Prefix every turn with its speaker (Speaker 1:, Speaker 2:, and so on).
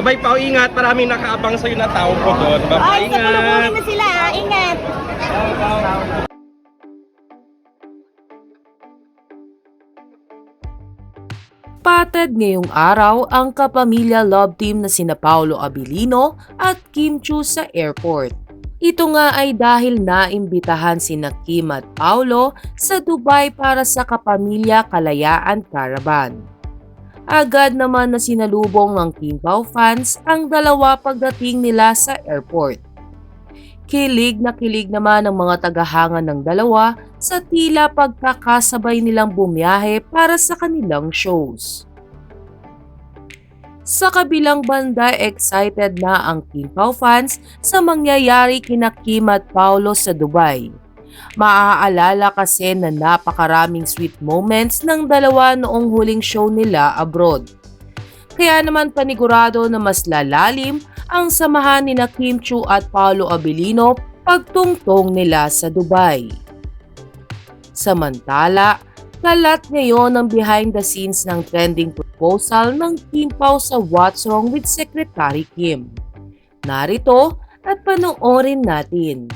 Speaker 1: Babay pa, ingat. Maraming nakaabang sa'yo na tao po doon. Babay,
Speaker 2: Ay,
Speaker 1: ingat.
Speaker 2: mo sila, ah. Ingat.
Speaker 3: Patad ngayong araw ang kapamilya love team na sina Paolo Abilino at Kim Chu sa airport. Ito nga ay dahil naimbitahan sina Kim at Paolo sa Dubai para sa Kapamilya Kalayaan Caravan. Agad naman na sinalubong ng Kim Pao fans ang dalawa pagdating nila sa airport. Kilig na kilig naman ang mga tagahanga ng dalawa sa tila pagkakasabay nilang bumiyahe para sa kanilang shows. Sa kabilang banda, excited na ang Kim Pao fans sa mangyayari kina Kim at Paolo sa Dubai. Maaalala kasi na napakaraming sweet moments ng dalawa noong huling show nila abroad. Kaya naman panigurado na mas lalalim ang samahan ni na Kim Chu at Paolo Abilino pagtungtong nila sa Dubai. Samantala, kalat ngayon ang behind the scenes ng trending proposal ng Kim Pao sa What's Wrong with Secretary Kim. Narito at panoorin natin.